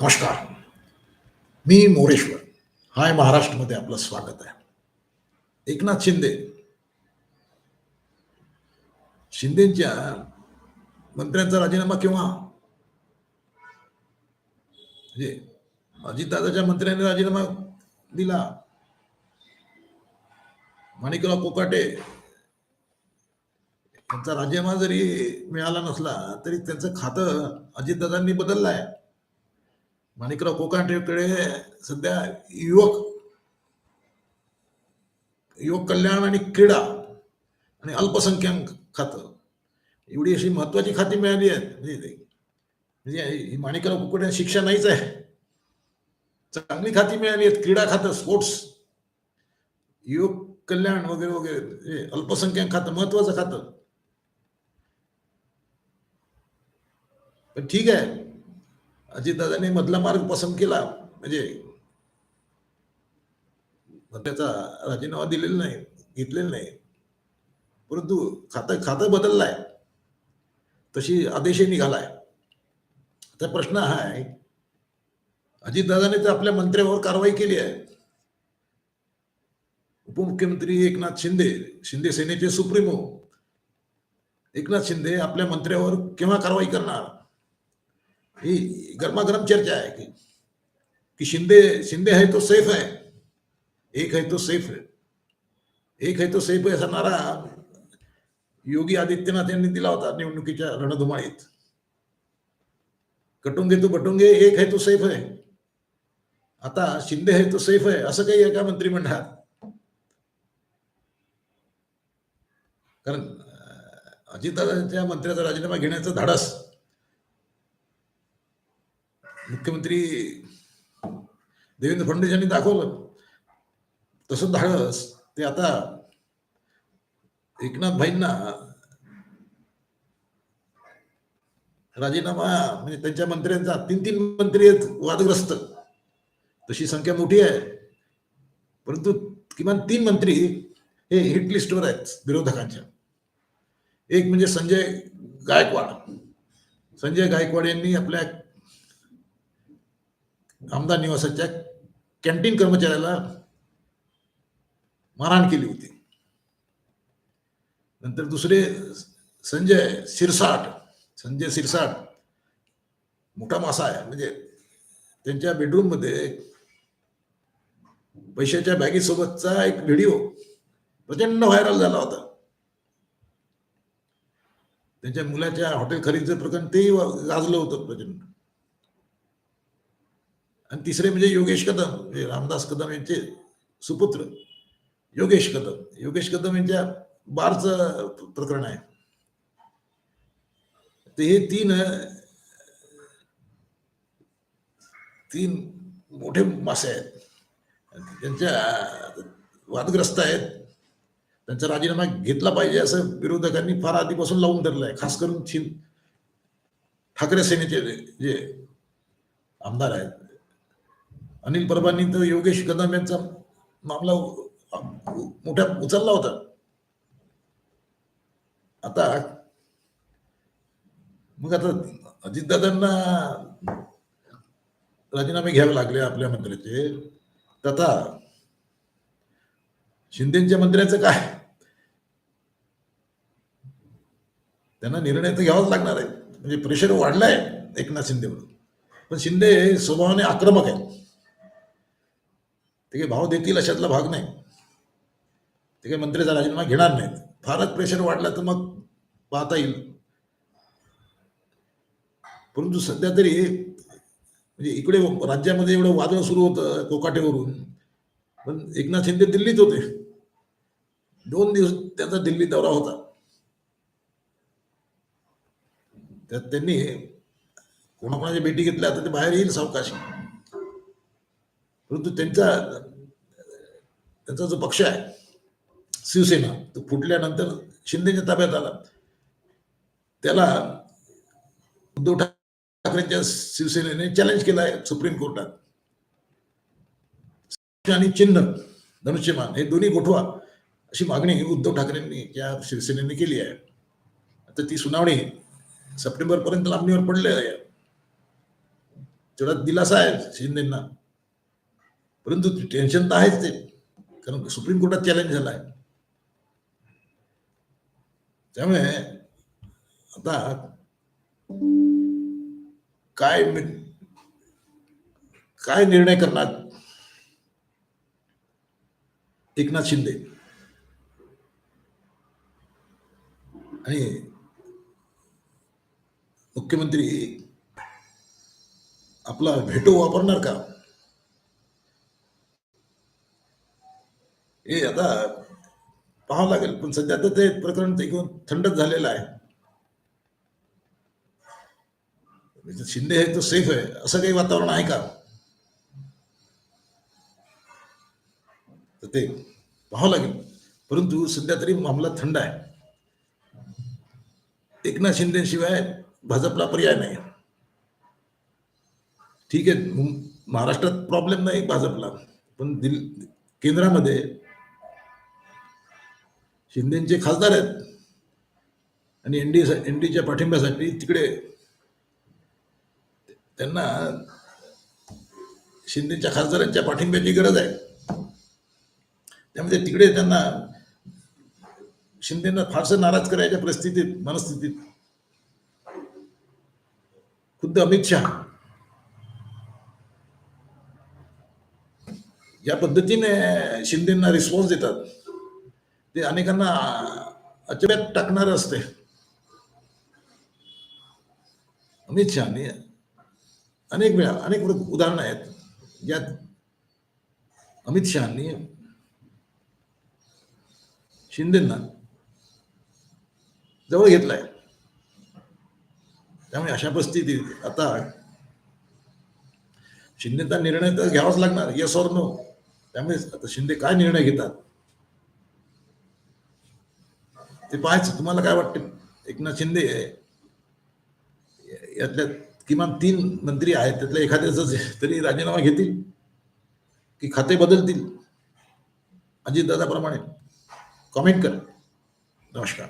नमस्कार. मी मोरेश्वर. हाय महाराष्ट्रमध्ये आपलं स्वागत आहे. एकनाथ शिंदे. शिंदेच्या मंत्र्यांचा राजीनामा केव्हा? म्हणजे अजितदादाच्या मंत्र्यांनी राजीनामा दिला. माणिकराव कोकाटे त्यांचा राजीनामा जरी मिळाला नसला तरी त्यांचं खातं अजितदादांनी बदललं आहे. माणिकराव कोकाटेकडे सध्या युवक युवक कल्याण आणि क्रीडा आणि अल्पसंख्याक खातं. एवढी अशी महत्वाची खाती मिळाली आहेत. म्हणजे ते- म्हणजे ही माणिकराव कोकाटे शिक्षा नाहीच आहे. चांगली खाती मिळाली आहेत. क्रीडा खातं स्पोर्ट्स युवक कल्याण वगैरे वगैरे हे अल्पसंख्याक खातं महत्वाचं खातं. पण ठीक आहे. अजितदादांनी मधला मार्ग पसंत केला. म्हणजे त्याचा राजीनामा दिलेला नाही घेतलेला नाही. परंतु खातं खातं बदललाय. तशी आदेशही निघालाय. आता प्रश्न हा आहे अजितदादाने तर आपल्या मंत्र्यावर कारवाई केली आहे. उपमुख्यमंत्री एकनाथ शिंदे शिंदे सेनेचे सुप्रीमो. एकनाथ शिंदे आपल्या मंत्र्यावर केव्हा कारवाई करणार? ही गरमागरम चर्चा आहे की, कि शिंदे शिंदे है तो सेफ़ है, एक है तो सेफ़ है, एक है तो सेफ़ है असा नारा योगी आदित्यनाथ यांनी दिला होता निवडणुकीच्या रणधुमाळीत कटुंगे तो बटुंगे, एक है तो सेफ़ है। आता शिंदे है तो सेफ़ है, असं काही आहे का मंत्रिमंडळात कारण अजितदादांच्या मंत्र्याचा राजीनामा घेण्याचं धाडस मुख्यमंत्री देवेंद्र फडणवीस यांनी दाखवलं. तसं धाडस ते आता एकनाथ भाईंना राजीनामा म्हणजे त्यांच्या मंत्र्यांचा तीन तीन मंत्री आहेत वादग्रस्त. तशी संख्या मोठी आहे. परंतु किमान तीन मंत्री हे हिट लिस्टवर आहेत विरोधकांच्या. एक म्हणजे संजय गायकवाड. संजय गायकवाड यांनी आपल्या आमदार निवासाच्या कॅन्टीन कर्मचाऱ्याला मारहाण केली होती. नंतर दुसरे संजय सिरसाट संजय सिरसाट मोठा मासा आहे. म्हणजे त्यांच्या बेडरूममध्ये पैशाच्या बॅगेसोबतचा एक व्हिडिओ प्रचंड व्हायरल झाला होता. त्यांच्या मुलाच्या हॉटेल खरेदीचं प्रकरण तेही गाजलं होतं प्रचंड. आणि तिसरे म्हणजे योगेश कदम रामदास कदम यांचे सुपुत्र. योगेश कदम. योगेश कदम यांच्या बारचं प्रकरण आहे. ते हे तीन तीन मोठे मासे आहेत. त्यांच्या वादग्रस्त आहेत. त्यांचा राजीनामा घेतला पाहिजे असं विरोधकांनी फार आधीपासून लावून धरलं आहे खास करून शिं ठाकरे सेनेचे जे आमदार आहेत. अनिल परबांनी तर योगेश कदम यांचा मामला मोठ्या उचलला होता. आता मग आता अजितदादांना राजीनामे घ्यावे लागले आपल्या मंत्र्याचे तर आता शिंदेच्या मंत्र्याचं काय? त्यांना निर्णय तर घ्यावाच लागणार आहे. म्हणजे प्रेशर वाढलाय एकनाथ शिंदेवर पण शिंदे स्वभावाने आक्रमक आहे ते काही भाव देतील अशातला भाग नाही. ते काही मंत्र्याचा राजीनामा घेणार नाहीत. फारच प्रेशर वाढला तर मग पाहता येईल. परंतु सध्या तरी म्हणजे इकडे राज्यामध्ये एवढं वादळ सुरू होतं कोकाटेवरून. पण एकनाथ शिंदे दिल्लीत होते. दोन दिवस त्यांचा दिल्ली दौरा होता. त्यात त्यांनी कोणाकोणाच्या भेटी घेतल्या तर ते बाहेर येईल सावकाशी. परंतु त्यांचा त्यांचा जो पक्ष आहे शिवसेना तो फुटल्यानंतर शिंदेच्या ताब्यात आला. त्याला उद्धव ठाकरेंच्या शिवसेनेने चॅलेंज केला आहे सुप्रीम कोर्टात. आणि चिन्ह धनुष्यमान हे दोन्ही गोठवा अशी मागणी उद्धव ठाकरेंनी या शिवसेनेने केली आहे. आता ती सुनावणी सप्टेंबर पर्यंत लांबणीवर पडले आहे. तेवढा दिलासा आहे शिंदेना. परंतु टेन्शन तर आहेच ते. कारण सुप्रीम कोर्टात चॅलेंज झाला आहे. त्यामुळे आता काय काय निर्णय करणार? एकनाथ शिंदे. आणि मुख्यमंत्री आपला भेटो वापरणार का? हे आता पाहावं लागेल. पण सध्या तर ते प्रकरण ते घेऊन थंडच झालेलं आहे. म्हणजे शिंदे हे तो सेफ आहे. असं काही वातावरण आहे का? तर ते पाहावं लागेल. परंतु सध्या तरी मामला थंड आहे. एकनाथ शिंदेशिवाय भाजपला पर्याय नाही. ठीक आहे. महाराष्ट्रात प्रॉब्लेम नाही भाजपला. पण दिल केंद्रामध्ये शिंदेचे खासदार आहेत आणि एनडी एनडीच्या पाठिंब्यासाठी तिकडे त्यांना शिंदेच्या खासदारांच्या पाठिंब्याची गरज आहे. त्यामध्ये तिकडे त्यांना शिंदेना फारसं नाराज करायच्या परिस्थितीत मनस्थितीत खुद्द अमित शहा या पद्धतीने शिंदेना रिस्पॉन्स देतात. ते अनेकांना अचब्यात टाकणार असते. अमित शहाने अनेक वेळा अनेक उदाहरणं आहेत. यात अमित शहानी शिंदेना जवळ घेतलाय. त्यामुळे अशा परिस्थितीत आता शिंदेचा निर्णय तर घ्यावाच लागणार येस ऑर नो त्यामुळे आता शिंदे काय निर्णय घेतात? ते पाहायचं. तुम्हाला काय वाटतं? एकनाथ शिंदे यातल्या किमान तीन मंत्री आहेत. त्यातल्या एखाद्याच तरी राजीनामा घेतील? की खाते बदलतील? अजितदादाप्रमाणे. कॉमेंट करा. नमस्कार.